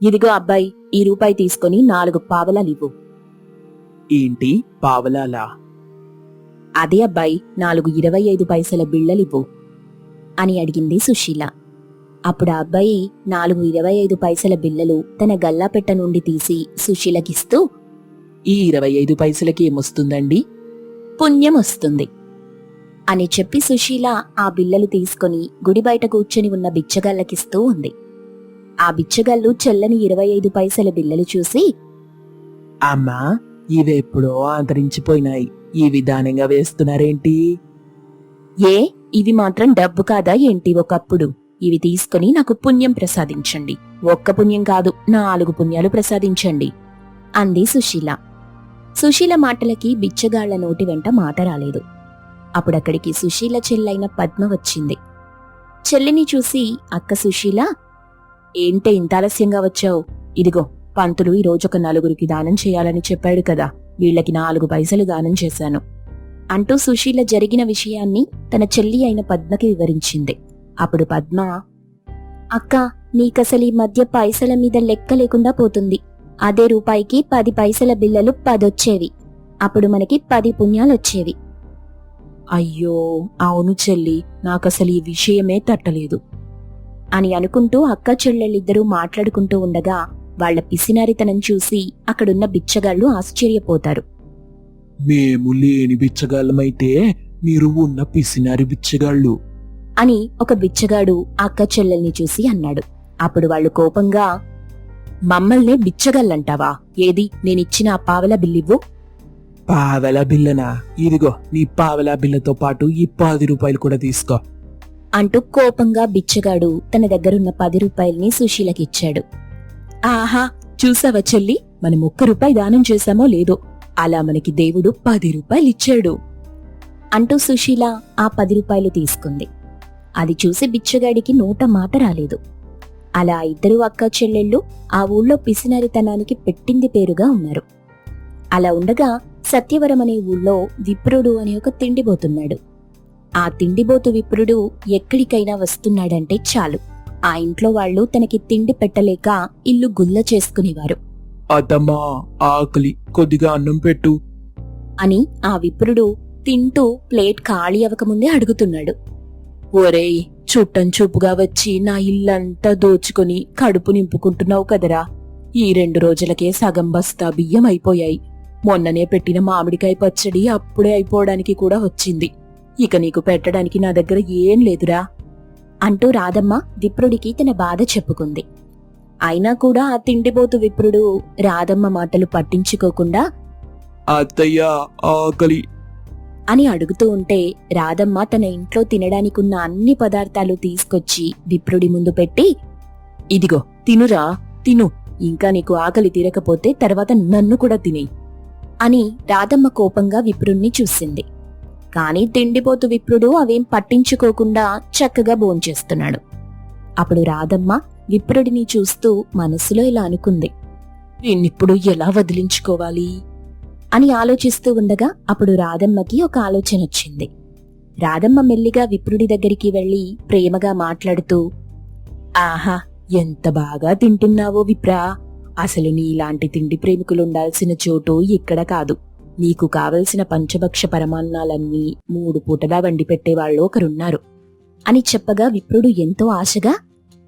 ఇదిగో అబ్బాయి ఈ రూపాయి తీసుకొని నాలుగు పావలాలివ్వు ఏంటి పావలాలా? అదే అబ్బాయి నాలుగు ఇరవై ఐదు పైసల బిళ్ళలివ్వు అని అడిగింది సుశీల. అప్పుడు ఆ అబ్బాయి నాలుగు ఇరవై ఐదు పైసల బిళ్ళలు తన గల్లాపెట్ట నుండి తీసి సుశీలకిస్తూ ఈ ఇరవై ఐదు పైసలకి ఏమొస్తుందండి? పుణ్యం వస్తుంది అని చెప్పి సుశీల ఆ బిళ్ళలు తీసుకొని గుడి బయట కూర్చొని ఉన్న బిచ్చగాళ్ళకిస్తూ ఉంది. ఆ బిచ్చగాళ్ళు చెల్లని ఇరవై ఐదు పైసల బిళ్ళలు చూసి అమ్మా ఇవెప్పుడో అంతరించిపోయినాయి ఈ విధానంగా వేస్తున్నారేంటి? ఏ ఇవి మాత్రం డబ్బు కాదా ఏంటి ఒకప్పుడు? ఇవి తీసుకొని నాకు పుణ్యం ప్రసాదించండి. ఒక్క పుణ్యం కాదు నాలుగు పుణ్యాలు ప్రసాదించండి. అంది సుశీల. సుశీల మాటలకి బిచ్చగాళ్ళ నోటి వెంట మాట రాలేదు. అప్పుడక్కడికి సుశీల చెల్లైన పద్మ వచ్చింది. చెల్లిని చూసి అక్క సుశీల ఏంటే ఇంత ఆలస్యంగా వచ్చావు? ఇదిగో పంతులు ఈ ఒక నలుగురికి దానం చేయాలని చెప్పాడు కదా. వీళ్ళకి నాలుగు పైసలు దానం చేశాను. అంటూ సుశీల జరిగిన విషయాన్ని తన చెల్లి అయిన పద్మకి వివరించింది. అప్పుడు పద్మ అక్క నీకసలు ఈ మధ్య పైసల మీద లెక్క లేకుండా పోతుంది. అదే రూపాయికి పది పైసల బిల్లలు పదొచ్చేవి. అప్పుడు మనకి పది పుణ్యాలొచ్చేవి. అయ్యో అవును చెల్లి నాకసలు ఈ విషయమే తట్టలేదు. అని అనుకుంటూ అక్క చెల్లెళ్ళిద్దరూ మాట్లాడుకుంటూ ఉండగా వాళ్ళ పిసినారితనం చూసి అక్కడున్న బిచ్చగాళ్ళు ఆశ్చర్యపోతారు. మేము లేని బిచ్చగాళ్ళమైతే మీరు ఉన్న పిసినారి బిచ్చగాళ్ళు. అని ఒక బిచ్చగాడు అక్క చెల్లెల్ని చూసి అన్నాడు. అప్పుడు వాళ్ళు కోపంగా మమ్మల్నే బిచ్చగల్లంటావా ఏది? నేనిచ్చిన ఆ పావల బిల్లివ్వు? పావల బిల్లనా? ఇదిగో నీ పావల బిల్లతో పాటు ఈ పది రూపాయలు కూడా తీసుకో. అంటూ కోపంగా బిచ్చగాడు తన దగ్గరున్న పది రూపాయల్ని సుశీలకిచ్చాడు. ఆహా చూసావా చెల్లి? మనం ఒక్క రూపాయి దానం చేశామో లేదో. అలా మనకి దేవుడు పది రూపాయలిచ్చాడు అంటూ సుశీల ఆ పది రూపాయలు తీసుకుంది. అది చూసి బిచ్చగాడికి నోట మాట రాలేదు. అలా ఇద్దరు అక్క చెల్లెళ్ళు ఆ ఊళ్ళో పిసినారితనానికి పెట్టింది పేరుగా ఉన్నారు. అలా ఉండగా సత్యవరం అనే ఊళ్ళో విప్రుడు అనే ఒక తిండిపోతున్నాడు ఆ తిండిబోతు విప్రుడు ఎక్కడికైనా వస్తున్నాడంటే చాలు. ఆ ఇంట్లో వాళ్ళు తనకి తిండి పెట్టలేక ఇల్లు గుల్ల చేసుకునేవారు. అతమ్మా ఆకలి కొద్దిగా అన్నం పెట్టు. అని ఆ విప్రుడు తింటూ ప్లేట్ ఖాళీ అవ్వకముందే అడుగుతున్నాడు. ఒరేయ్ చుట్టం చూపుగా వచ్చి నా ఇల్లంతా దోచుకుని కడుపు నింపుకుంటున్నావు కదరా. ఈ రెండు రోజులకే సగం బస్తా బియ్యం అయిపోయాయి మొన్ననే పెట్టిన మామిడికాయ పచ్చడి అప్పుడే అయిపోవడానికి కూడా వచ్చింది. ఇక నీకు పెట్టడానికి నా దగ్గర ఏం లేదురా అంటూ రాధమ్మ విప్రుడికి తన బాధ చెప్పుకుంది. అయినా కూడా ఆ తిండిపోతు విప్రుడు రాధమ్మ మాటలు పట్టించుకోకుండా అత్తయ్య ఆకలి. అని అడుగుతూ ఉంటే రాధమ్మ తన ఇంట్లో తినడానికున్న అన్ని పదార్థాలు తీసుకొచ్చి విప్రుడి ముందు పెట్టి ఇదిగో తినురా తిను. ఇంకా నీకు ఆకలి తీరకపోతే తర్వాత నన్ను కూడా తినేయి. అని రాధమ్మ కోపంగా విప్రుణ్ణి చూసింది. కానీ తిండిపోతు విప్రుడు అవేం పట్టించుకోకుండా చక్కగా భోంచేస్తున్నాడు. అప్పుడు రాధమ్మ విప్రుడిని చూస్తూ మనసులో ఇలా అనుకుంది. నిన్నిప్పుడు ఎలా వదిలించుకోవాలి? అని ఆలోచిస్తూ ఉండగా అప్పుడు రాధమ్మకి ఒక ఆలోచన వచ్చింది. రాధమ్మ మెల్లిగా విప్రుడి దగ్గరికి వెళ్ళి ప్రేమగా మాట్లాడుతూ ఆహా ఎంత బాగా తింటున్నావో విప్రా! అసలు నీలాంటి తిండి ప్రేమికులుండాల్సిన చోటు ఇక్కడ కాదు. నీకు కావలసిన పంచభక్ష పరమాన్నాలన్నీ మూడు పూటలా వండి పెట్టేవాళ్ళు ఒకరున్నారు. అని చెప్పగా విప్రుడు ఎంతో ఆశగా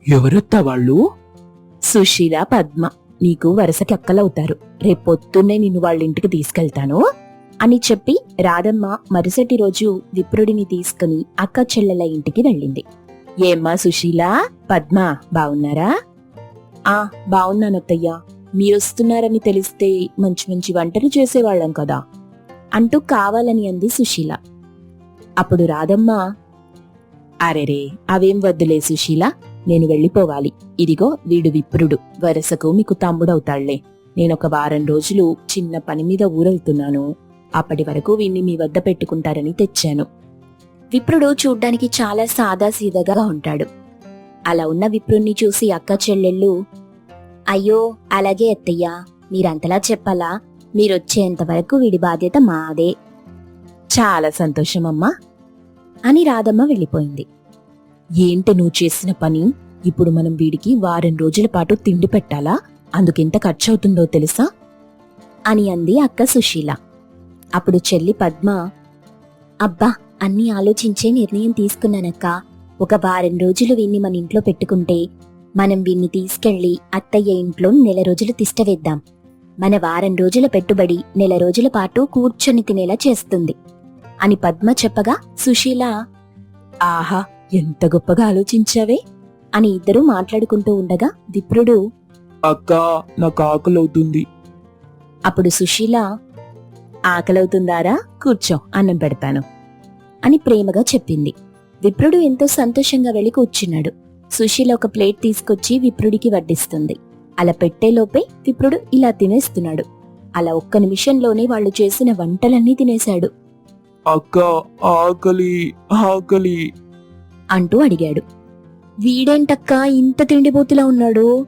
ఎవరొత్తా వాళ్ళు? సుశీల పద్మ నీకు వరుసకి అక్కలవుతారు రేపొద్దున్నే నిన్ను వాళ్ళింటికి తీసుకెళ్తాను అని చెప్పి రాధమ్మ మరుసటి రోజు విప్రుడిని తీసుకుని అక్క చెల్లెల ఇంటికి వెళ్ళింది. ఏమ్మా సుశీల పద్మ బావున్నారా? ఆ బావున్నానొత్తయ్యా. మీరొస్తున్నారని తెలిస్తే మంచి మంచి వంటలు చేసేవాళ్ళం కదా. అంటూ కావాలని అంది సుశీల. అప్పుడు రాధమ్మ అరెరే అవేం వద్దులే సుశీల నేను వెళ్ళిపోవాలి. ఇదిగో వీడు విప్రుడు. వరసకు మీకు తమ్ముడవుతాళ్ళే. నేనొక వారం రోజులు చిన్న పని మీద ఊరెళ్తున్నాను. అప్పటి వరకు వీణ్ణి మీ వద్ద పెట్టుకుంటారని తెచ్చాను. విప్రుడు చూడ్డానికి చాలా సాదాసీదాగా ఉంటాడు. అలా ఉన్న విప్రుణ్ణి చూసి అక్క చెల్లెళ్ళు అయ్యో అలాగే అత్తయ్యా. మీరంతలా చెప్పాలా? మీరొచ్చేంత వరకు వీడి బాధ్యత మాదే. చాలా సంతోషమమ్మా. అని రాధమ్మ వెళ్ళిపోయింది. ఏంటి నువ్వు చేసిన పని? ఇప్పుడు మనం వీడికి వారం రోజుల పాటు తిండి పెట్టాలా? అందుకెంత ఖర్చవుతుందో తెలుసా? అని అంది అక్క సుశీల. అప్పుడు చెల్లి పద్మ అబ్బా అన్నీ ఆలోచించే నిర్ణయం తీసుకున్నానక్క. ఒక వారం రోజులు వీన్ని మన ఇంట్లో పెట్టుకుంటే మనం వీన్ని తీసుకెళ్ళి అత్తయ్య ఇంట్లో నెల రోజులు తిష్టవేద్దాం. మన వారం రోజుల పెట్టుబడి నెల రోజుల పాటు కూర్చొని తినేలా చేస్తుంది. అని పద్మ చెప్పగా సుశీల ఆహా ఎంత గొప్పగా ఆలోచించావే? అని ఇద్దరూ మాట్లాడుకుంటూ ఉండగా విప్రుడు అక్క నాకు ఆకలి అవుతుంది అప్పుడు సుశీల ఆకలవుతుందారా? కూర్చో అన్నం పెడతాను. అని ప్రేమగా చెప్పింది. విప్రుడు ఎంతో సంతోషంగా వెళ్ళి కూర్చున్నాడు. సుశీల ఒక ప్లేట్ తీసుకొచ్చి విప్రుడికి వడ్డిస్తుంది. అలా పెట్టేలోపే విప్రుడు ఇలా తినేస్తున్నాడు. అలా ఒక్క నిమిషంలోనే వాళ్ళు చేసిన వంటలన్నీ తినేశాడు. అక్క ఆకలి ఆకలి. అంటూ అడిగాడు. వీడేంటక్క ఇంత తిండిపోతులా ఉన్నాడు?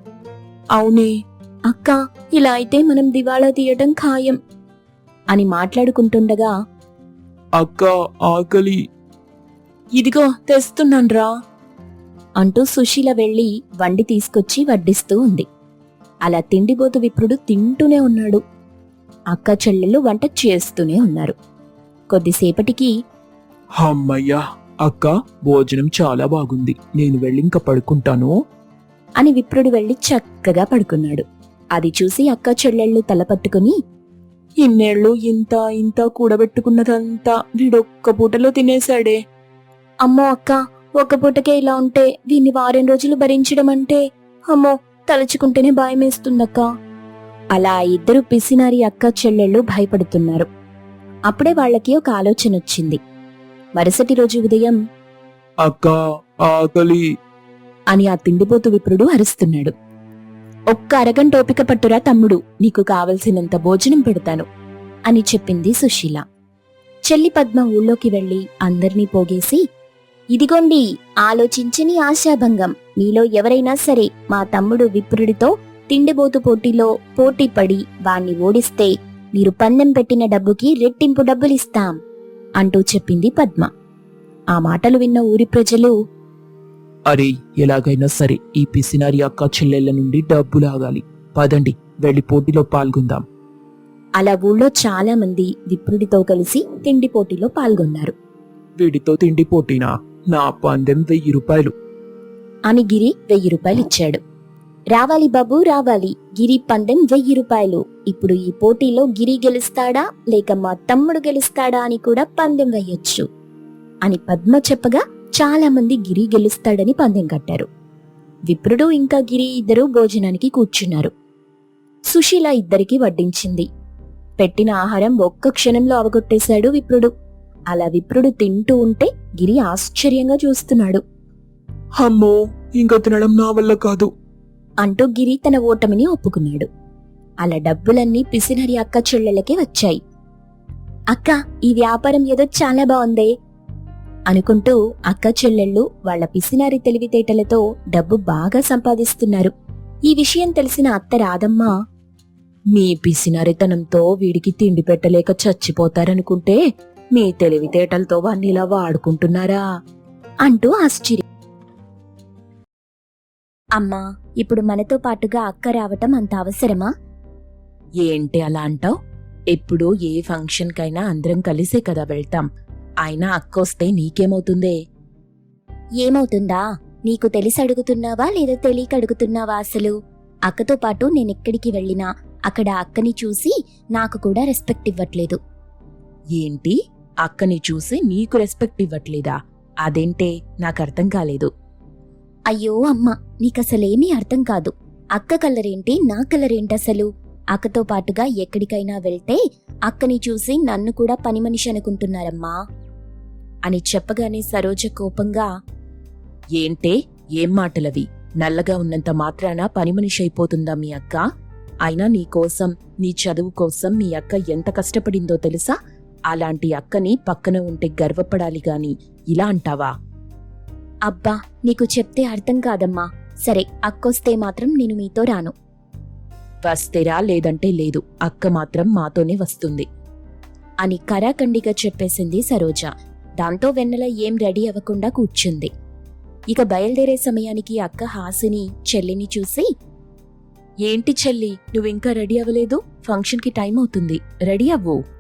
అవునే అక్క ఇలా అయితే మనం దివాళా తీయటం ఖాయం. అని మాట్లాడుకుంటుండగా అక్క ఆకలి. ఇదిగో తెస్తున్నాన్రా. అంటూ సుశీల వెళ్ళి వండి తీసుకొచ్చి వడ్డిస్తూ ఉంది. అలా తిండిబోతు విప్రుడు తింటూనే ఉన్నాడు. అక్క చెల్లెళ్ళు వంట చేస్తూనే ఉన్నారు. కొద్దిసేపటికి అమ్మయ్యా అక్క భోజనం చాలా బాగుంది. నేను వెళ్ళి ఇంకా పడుకుంటాను. అని విప్రుడు వెళ్ళి చక్కగా పడుకున్నాడు. అది చూసి అక్క చెల్లెళ్ళు తల పట్టుకుని ఇన్నేళ్ళు ఇంత ఇంత కూడబెట్టుకున్నదంతా వీడొక్క పూటలో తినేశాడే. అమ్మో అక్క ఒక్క పూటకే ఇలా ఉంటే దీన్ని వారం రోజులు భరించడం అంటే అమ్మో తలుచుకుంటేనే భయమేస్తుందక్క. అలా ఇద్దరు పిసినారి అక్క చెల్లెళ్ళు భయపడుతున్నారు. అప్పుడే వాళ్ళకి ఒక ఆలోచన వచ్చింది. మరుసటి రోజు ఉదయం అక్క ఆకలి. అని ఆ తిండిపోతు విప్రుడు అరుస్తున్నాడు. ఒక్క అరగంట ఓపిక పట్టురా తమ్ముడు నీకు కావలసినంత భోజనం పెడతాను అని చెప్పింది సుశీల. చెల్లి పద్మ ఊళ్ళోకి వెళ్ళి అందర్నీ పోగేసి ఇదిగోండి ఆలోచించని ఆశాభంగం. మీలో ఎవరైనా సరే మా తమ్ముడు విప్రుడితో తిండిబోతు పోటీలో పోటీ పడి వాణ్ణి ఓడిస్తే మీరు పందెం పెట్టిన డబ్బుకి రెట్టింపు డబ్బులిస్తాం అంటూ చెప్పింది పద్మ. ఆ మాటలు విన్న ఊరి ప్రజలు అరే ఎలాగైనా సరే ఈ పిసినారి అక్క చెల్లెళ్ళ నుండి డబ్బు లాగాలి. పదండి వెళ్ళి పోటీలో పాల్గొందాం. అలా ఊళ్ళో చాలా మంది విప్రుడితో కలిసి తిండి పోటీలో పాల్గొన్నారు. వీడితో తిండి పోటీనా నా పందెం వెయ్యి రూపాయలు. అని గిరి వెయ్యి రూపాయలు ఇచ్చాడు. రావాలి బాబు రావాలి. గిరి పందెం వెయ్యి రూపాయలు. ఇప్పుడు ఈ పోటీలో గిరి గెలుస్తాడా? లేక మా తమ్ముడు గెలుస్తాడా అని కూడా పందెం వేయొచ్చు అని పద్మ చెప్పగా చాలా మంది గిరి గెలుస్తాడని పందెం కట్టారు. విప్రుడు ఇంకా గిరి ఇద్దరు భోజనానికి కూర్చున్నారు. సుశీల ఇద్దరికి వడ్డించింది. పెట్టిన ఆహారం ఒక్క క్షణంలో అవగొట్టేశాడు విప్రుడు. అలా విప్రుడు తింటూ ఉంటే గిరి ఆశ్చర్యంగా చూస్తున్నాడు. అమ్మో ఇంకా తినడం నా వల్ల కాదు. అంటూ గిరి తన ఓటమిని ఒప్పుకున్నాడు. అలా డబ్బులన్నీ పిసినరి అక్క చెల్లెలకే వచ్చాయి. అక్క ఈ వ్యాపారం ఏదో చాలా బాగుందే అనుకుంటూ అక్క చెల్లెళ్ళు వాళ్ళ పిసినారి తెలివితేటలతో డబ్బు బాగా సంపాదిస్తున్నారు. ఈ విషయం తెలిసిన అత్త రాధమ్మ మీ పిసినారితనంతో వీడికి తిండి పెట్టలేక చచ్చిపోతారనుకుంటే మీ తెలివితేటలతో ఇలా వాడుకుంటున్నారా? అంటూ ఆశ్చర్య అమ్మా ఇప్పుడు మనతో పాటుగా అక్క రావటం అంత అవసరమా? ఏంటి అలా అంటావ్? ఎప్పుడు ఏ ఫంక్షన్ కైనా అందరం కలిసే కదా వెళ్తాం. అయినా అక్కొస్తే నీకేమవుతుందే? ఏమవుతుందా? నీకు తెలిసి అడుగుతున్నావా లేదా తెలియక అడుగుతున్నావా అసలు? అక్కతో పాటు నేనెక్కడికి వెళ్ళినా అక్కడ అక్కని చూసి నాకు కూడా రెస్పెక్ట్ ఇవ్వట్లేదు. ఏంటి? అక్కని చూసి నీకు రెస్పెక్ట్ ఇవ్వట్లేదా? అదేంటే నాకు అర్థం కాలేదు. అయ్యో అమ్మ నీకసలేమీ అర్థం కాదు. అక్క కలరేంటి నా కలరేంటి అసలు? అక్కతో పాటుగా ఎక్కడికైనా వెళ్తే అక్కని చూసి నన్ను కూడా పని మనిషి అనుకుంటున్నారమ్మా. అని చెప్పగానే సరోజ కోపంగా ఏంటే? ఏం మాటలవి? నల్లగా ఉన్నంత మాత్రాన పని మనిషి అయిపోతుందా మీ అక్క? అయినా నీ కోసం నీ చదువు కోసం మీ అక్క ఎంత కష్టపడిందో తెలుసా? అలాంటి అక్కని పక్కన ఉంటే గర్వపడాలి గాని ఇలా అంటావా? అబ్బా నీకు చెప్తే అర్థం కాదమ్మా. సరే అక్కొస్తే మాత్రం నేను మీతో రాను. వస్తేరా లేదంటే లేదు అక్క మాత్రం మాతోనే వస్తుంది. అని కరాఖండిగా చెప్పేసింది సరోజ. దాంతో వెన్నెల ఏం రెడీ అవ్వకుండా కూర్చుంది. ఇక బయలుదేరే సమయానికి అక్క హాసిని చెల్లిని చూసి ఏంటి చెల్లి నువ్వింకా రెడీ అవ్వలేదు? ఫంక్షన్కి టైం అవుతుంది రెడీ అవ్వు.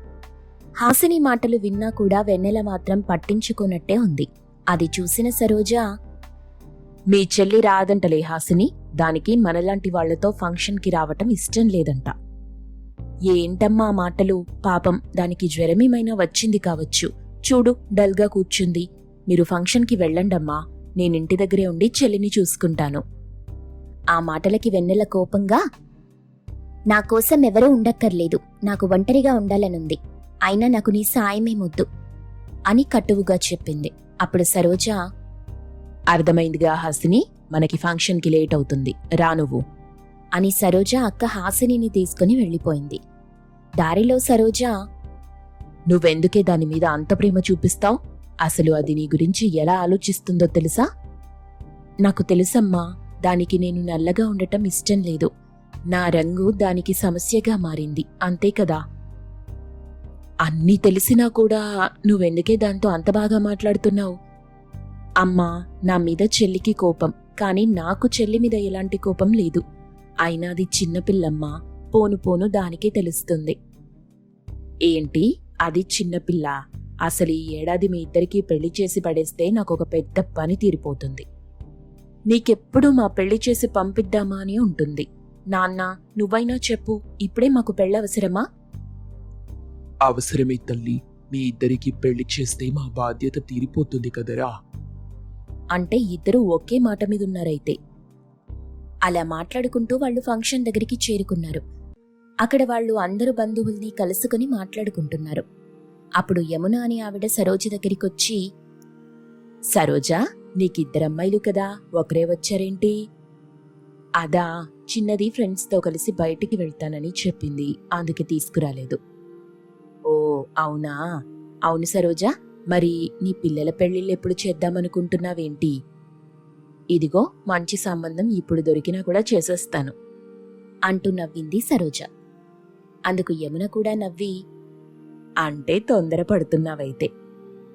హాసిని మాటలు విన్నా కూడా వెన్నెల మాత్రం పట్టించుకున్నట్టే ఉంది. అది చూసిన సరోజ మీ చెల్లి రాదంటలే హాసిని. దానికి మనలాంటి వాళ్ళతో ఫంక్షన్కి రావటం ఇష్టం లేదంట. ఏంటమ్మా మాటలు? పాపం దానికి జ్వరమేమైనా వచ్చింది కావచ్చు. చూడు డల్గా కూర్చుంది. మీరు ఫంక్షన్కి వెళ్ళండమ్మా. నేనింటి దగ్గరే ఉండి చెల్లిని చూసుకుంటాను. ఆ మాటలకి వెన్నెల కోపంగా నా కోసం ఎవరూ ఉండక్కర్లేదు. నాకు ఒంటరిగా ఉండాలనుంది. అయినా నాకు నీ సాయమేమొద్దు అని కట్టువుగా చెప్పింది. అప్పుడు సరోజ అర్థమైందిగా హాసిని మనకి ఫంక్షన్కి లేట్ అవుతుంది. రా నువ్వు. అని సరోజ అక్క హాసినిని తీసుకుని వెళ్ళిపోయింది. దారిలో సరోజ నువ్వెందుకే దాని మీద అంత ప్రేమ చూపిస్తావు? అసలు అది నీ గురించి ఎలా ఆలోచిస్తుందో తెలుసా? నాకు తెలుసమ్మా దానికి నేను నల్లగా ఉండటం ఇష్టం లేదు. నా రంగు దానికి సమస్యగా మారింది. అంతే కదా? అన్నీ తెలిసినా కూడా నువ్వెందుకే దాంతో అంత బాగా మాట్లాడుతున్నావు? అమ్మా నా మీద చెల్లికి కోపం కానీ నాకు చెల్లి మీద ఎలాంటి కోపం లేదు. అయినా అది చిన్నపిల్లమ్మా పోను పోను దానికే తెలుస్తుంది. ఏంటి? అది చిన్నపిల్ల అసలు ఈ ఏడాది మీ ఇద్దరికీ పెళ్ళి చేసి పడేస్తే నాకు ఒక పెద్ద పని తీరిపోతుంది. నీకెప్పుడు మా పెళ్ళి చేసి పంపిద్దామా అని ఉంటుంది. నాన్న నువ్వైనా చెప్పు ఇప్పుడే మాకు పెళ్ళవసరమా? అవసరమే తల్లి. మీ ఇద్దరికి పెళ్ళి చేస్తే మా బాధ్యత తీరిపోతుంది కదరా. అంటే ఇద్దరూ ఒకే మాట మీద ఉన్నారైతే. అలా మాట్లాడుకుంటూ వాళ్ళు ఫంక్షన్ దగ్గరికి చేరుకున్నారు. అక్కడ వాళ్ళు అందరు బంధువుల్ని కలుసుకుని మాట్లాడుకుంటున్నారు. అప్పుడు యమున అని ఆవిడ సరోజ దగ్గరికొచ్చి సరోజా నీకిద్దరమ్మాయిలు కదా ఒకరే వచ్చారేంటి? అదా చిన్నది ఫ్రెండ్స్తో కలిసి బయటికి వెళ్తానని చెప్పింది అందుకే తీసుకురాలేదు. ఓ అవునా? అవును సరోజా మరి నీ పిల్లల పెళ్ళిళ్ళు ఎప్పుడు చేద్దామనుకుంటున్నావేంటి? ఇదిగో మంచి సంబంధం ఇప్పుడు దొరికినా కూడా చేసేస్తాను అంటూ నవ్వింది సరోజ. అందుకు యమున కూడా నవ్వి అంటే తొందరపడుతున్నావైతే.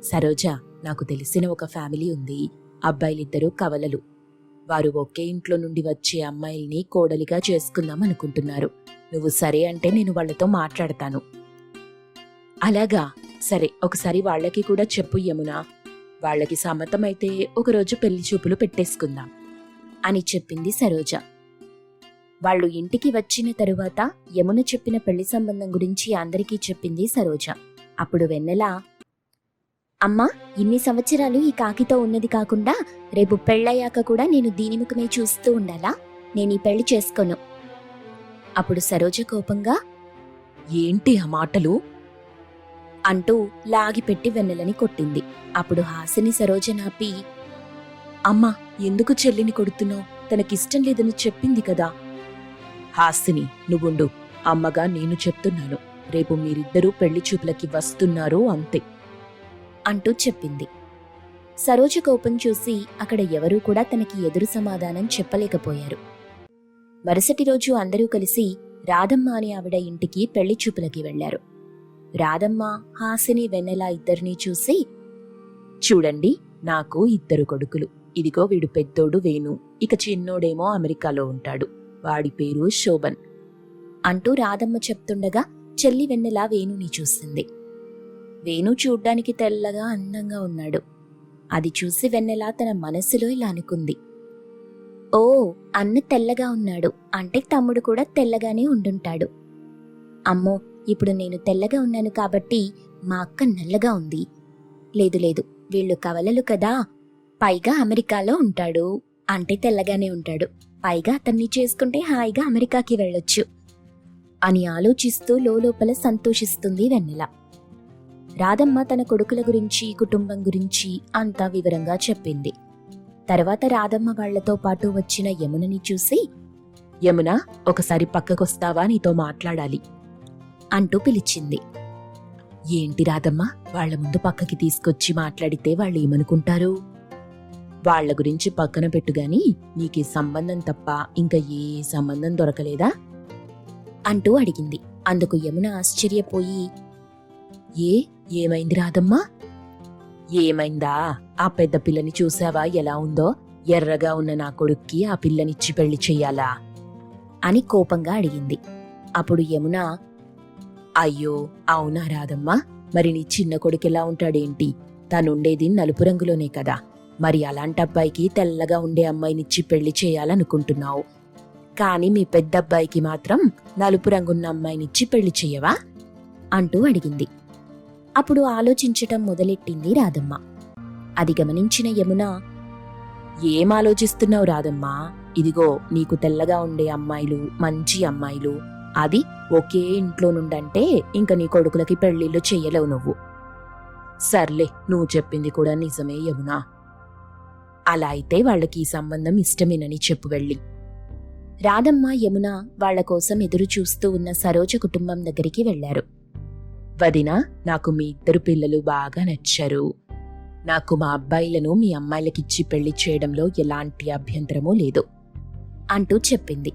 సరోజ నాకు తెలిసిన ఒక ఫ్యామిలీ ఉంది అబ్బాయిలిద్దరూ కవలలు. వారు ఒకే ఇంట్లో నుండి వచ్చే అమ్మాయిల్ని కోడలిగా చేసుకుందాం అనుకుంటున్నారు నువ్వు సరే అంటే నేను వాళ్ళతో మాట్లాడతాను. అలాగా. సరే ఒకసారి వాళ్ళకి కూడా చెప్పు యమునా. వాళ్ళకి సమ్మతమైతే ఒకరోజు పెళ్ళి చూపులు పెట్టేసుకుందాం అని చెప్పింది సరోజ. వాళ్ళు ఇంటికి వచ్చిన తరువాత యమున చెప్పిన పెళ్ళి సంబంధం గురించి అందరికీ చెప్పింది సరోజ. అప్పుడు వెన్నెల అమ్మా ఇన్ని సంవత్సరాలు ఈ కాకితో ఉన్నది కాకుండా రేపు పెళ్ళయ్యాక కూడా నేను దీని ముఖమే చూస్తూ ఉండాలా? నేను ఈ పెళ్ళి చేసుకోను. అప్పుడు సరోజ కోపంగా ఏంటి ఆ మాటలు? అంటూ లాగిపెట్టి వెన్నెలని కొట్టింది. అప్పుడు హాసిని సరోజనాపి అమ్మా ఎందుకు చెల్లిని కొడుతున్నావు? తనకిష్టం లేదని చెప్పింది కదా. హాసిని నువ్వుండు. అమ్మగా నేను చెప్తున్నాను. రేపు మీరిద్దరూ పెళ్ళి చూపులకి వస్తున్నారు అంతే అంటూ చెప్పింది. సరోజ కోపం చూసి అక్కడ ఎవరూ కూడా తనకి ఎదురు సమాధానం చెప్పలేకపోయారు. మరుసటి రోజు అందరూ కలిసి రాధమ్మ అని ఆవిడ ఇంటికి పెళ్ళి చూపులకి వెళ్ళారు రాధమ్మ హాసిని వెన్నెల ఇద్దరినీ చూసి చూడండి నాకు ఇద్దరు కొడుకులు. ఇదిగో వీడు పెద్దోడు వేణు. ఇక చిన్నోడేమో అమెరికాలో ఉంటాడు. వాడి పేరు శోభన్. అంటూ రాధమ్మ చెప్తుండగా చెల్లి వెన్నెల వేణుని చూసింది. వేణు చూడ్డానికి తెల్లగా అందంగా ఉన్నాడు. అది చూసి వెన్నెల తన మనసులో ఇలా అనుకుంది. ఓ అన్న తెల్లగా ఉన్నాడు. అంటే తమ్ముడు కూడా తెల్లగానే ఉండుంటాడు. అమ్మో ఇప్పుడు నేను తెల్లగా ఉన్నాను కాబట్టి మా అక్క నల్లగా ఉంది. లేదు లేదు వీళ్ళు కవలలు కదా. పైగా అమెరికాలో ఉంటాడు. అంటే తెల్లగానే ఉంటాడు. పైగా అతన్ని చేసుకుంటే హాయిగా అమెరికాకి వెళ్ళొచ్చు అని ఆలోచిస్తూ లోపల సంతోషిస్తుంది వెన్నెల. రాధమ్మ తన కొడుకుల గురించి కుటుంబం గురించి అంతా వివరంగా చెప్పింది. తర్వాత రాధమ్మ వాళ్ళతో పాటు వచ్చిన యమునని చూసి యమున ఒకసారి పక్కకొస్తావా? నీతో మాట్లాడాలి. అంటూ పిలిచింది. ఏంటి రాధమ్మ వాళ్ళ ముందు పక్కకి తీసుకొచ్చి మాట్లాడితే వాళ్ళు ఏమనుకుంటారు? వాళ్ళ గురించి పక్కన పెట్టుగాని నీకే సంబంధం తప్ప ఇంకా ఏ సంబంధం దొరకలేదా? అంటూ అడిగింది. అందుకు యమున ఆశ్చర్యపోయి ఏ ఏమైంది రాదమ్మా ఏమైందా? ఆ పెద్ద పిల్లని చూసావా? ఎలా ఉందో? ఎర్రగా ఉన్న నా కొడుక్కి ఆ పిల్లనిచ్చి పెళ్ళి చెయ్యాలా? అని కోపంగా అడిగింది. అప్పుడు యమున అయ్యో అవునా రాదమ్మా మరి నీ చిన్న కొడుకెలా ఉంటాడేంటి? తనుండేది నలుపు రంగులోనే కదా. మరి అలాంటి అబ్బాయికి తెల్లగా ఉండే అమ్మాయినిచ్చి పెళ్ళి చేయాలనుకుంటున్నావు. కాని మీ పెద్ద అబ్బాయికి మాత్రం నలుపు రంగున్న అమ్మాయినిచ్చి పెళ్ళి చెయ్యవా అంటూ అడిగింది. అప్పుడు ఆలోచించటం మొదలెట్టింది రాధమ్మ. అది గమనించిన యమున ఏం ఆలోచిస్తున్నావు రాదమ్మా ఇదిగో నీకు తెల్లగా ఉండే అమ్మాయిలు మంచి అమ్మాయిలు అది ఒకే ఇంట్లో నుండంటే ఇంక నీ కొడుకులకి పెళ్ళిళ్ళు చెయ్యలేవు నువ్వు. సర్లే నువ్వు చెప్పింది కూడా నిజమే యమునా. అలా అయితే వాళ్ళకి ఈ సంబంధం ఇష్టమేనని చెప్పు వెళ్ళి. రాధమ్మ యమున వాళ్ళ కోసం ఎదురు చూస్తూ ఉన్న సరోజ కుటుంబం దగ్గరికి వెళ్ళారు వదినా నాకు మీ ఇద్దరు పిల్లలు బాగా నచ్చారు. నాకు మా అబ్బాయిలను మీ అమ్మాయిలకిచ్చి పెళ్ళి చేయడంలో ఎలాంటి అభ్యంతరమూ లేదు. అంటూ చెప్పింది.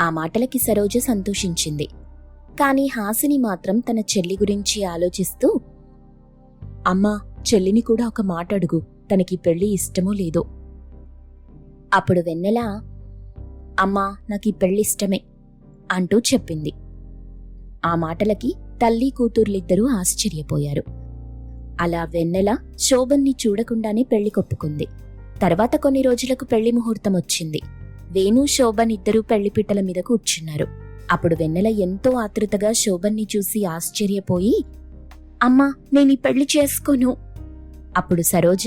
ఆ మాటలకి సరోజ సంతోషించింది. కాని హాసిని మాత్రం తన చెల్లి గురించి ఆలోచిస్తూ అమ్మా చెల్లిని కూడా ఒక మాట అడుగు. తనకి పెళ్ళి ఇష్టమో లేదో. అప్పుడు వెన్నెల అమ్మా నాకీ పెళ్ళి ఇష్టమే అంటూ చెప్పింది. ఆ మాటలకి తల్లి కూతుర్లిద్దరూ ఆశ్చర్యపోయారు. అలా వెన్నెల శోభన్ని చూడకుండానే పెళ్ళి కొప్పుకుంది. తర్వాత కొన్ని రోజులకు పెళ్ళి ముహూర్తం వచ్చింది. వేణు శోభన్ ఇద్దరూ పెళ్ళిపిట్టల మీద కూర్చున్నారు. అప్పుడు వెన్నెల ఎంతో ఆతృతగా శోభన్ని చూసి ఆశ్చర్యపోయి అమ్మా నేను ఈ పెళ్ళి చేసుకోను. అప్పుడు సరోజ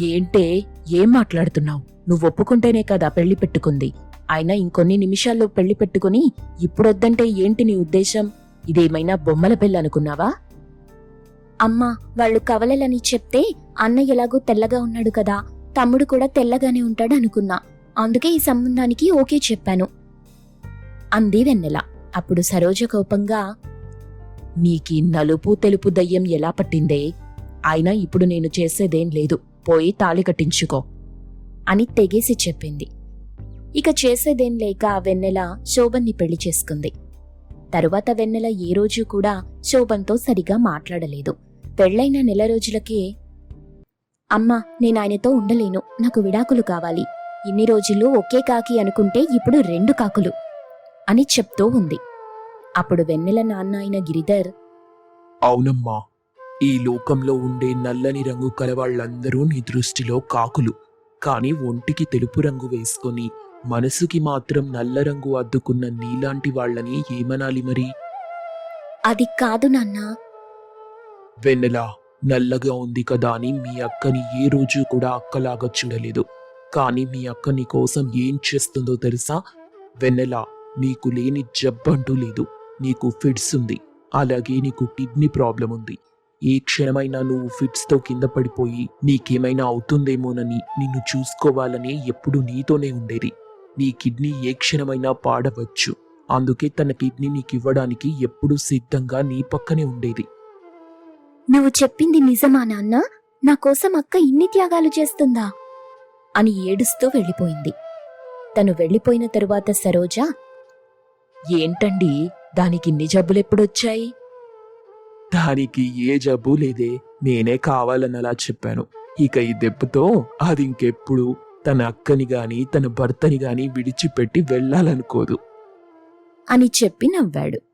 ఏంటే ఏం మాట్లాడుతున్నావు? నువ్వు ఒప్పుకుంటేనే కదా పెళ్ళి పెట్టుకుంది. అయినా ఇంకొన్ని నిమిషాల్లో పెళ్ళి పెట్టుకుని ఇప్పుడొద్దంటే ఏంటి నీ ఉద్దేశం? ఇదేమైనా బొమ్మల పెళ్ళి అనుకున్నావా? అమ్మా వాళ్ళు కవలలని చెప్తే అన్న ఎలాగో తెల్లగా ఉన్నాడు కదా. తమ్ముడు కూడా తెల్లగానే ఉంటాడు అనుకున్నా అందుకే ఈ సంబంధానికి ఓకే చెప్పాను. అంది వెన్నెల. అప్పుడు సరోజ కోపంగా నీకి నలుపు తెలుపు దయ్యం ఎలా పట్టిందే? అయినా ఇప్పుడు నేను చేసేదేం లేదు. పోయి తాళి కట్టించుకో. అని తెగేసి చెప్పింది. ఇక చేసేదేం లేక వెన్నెల శోభన్ని పెళ్ళి చేసుకుంది. తరువాత వెన్నెల ఏ రోజు కూడా శోభన్తో సరిగా మాట్లాడలేదు. పెళ్ళైన నెల రోజులకే అమ్మా నేను ఆయనతో ఉండలేను. నాకు విడాకులు కావాలి. ఇన్ని రోజులు ఒకే కాకి అనుకుంటే ఇప్పుడు రెండు కాకులు అని చెప్తూ ఉంది. అప్పుడు వెన్నెల నాన్న అయిన గిరిధర్ అవునమ్మా ఈ లోకంలో ఉండే నల్లని రంగు కలవాళ్ళందరూ నీ దృష్టిలో కాకులు. కాని ఒంటికి తెలుపు రంగు వేసుకొని మనసుకి మాత్రం నల్ల రంగు అద్దుకున్న నీలాంటి వాళ్ళని ఏమనాలి మరి? అది కాదు నాన్నా. వెన్నెలా నల్లగా ఉంది కదా అని మీ అక్కని ఏ రోజు కూడా అక్కలాగా చూడలేదు. కానీ మీ అక్క నీ కోసం ఏం చేస్తుందో తెలుసా? వెన్నెల నీకు లేని జబ్బంటూ లేదు. నీకు ఫిట్స్ ఉంది. అలాగే నీకు కిడ్నీ ప్రాబ్లం ఉంది. ఏ క్షణమైనా నువ్వు ఫిట్స్తో కింద పడిపోయి నీకేమైనా అవుతుందేమోనని నిన్ను చూసుకోవాలని ఎప్పుడు నీతోనే ఉండేది. నీ కిడ్నీ ఏ క్షణమైనా పాడవచ్చు. అందుకే తన కిడ్నీ నీకు ఇవ్వడానికి ఎప్పుడూ సిద్ధంగా నీ పక్కనే ఉండేది. నువ్వు చెప్పింది నిజమా నాన్న? నా కోసం అక్క ఇన్ని త్యాగాలు చేస్తుందా? అని ఏడుస్తూ వెళ్ళిపోయింది. తను వెళ్ళిపోయిన తరువాత సరోజ ఏంటండి దానికి ఇన్ని జబ్బులెప్పుడొచ్చాయి? దానికి ఏ జబ్బు లేదే నేనే కావాలని అలా చెప్పాను. ఇక ఈ దెబ్బతో అది ఇంకెప్పుడు తన అక్కని గాని తన భర్తని గాని విడిచిపెట్టి వెళ్ళాలనుకోదు. అని చెప్పి నవ్వాడు.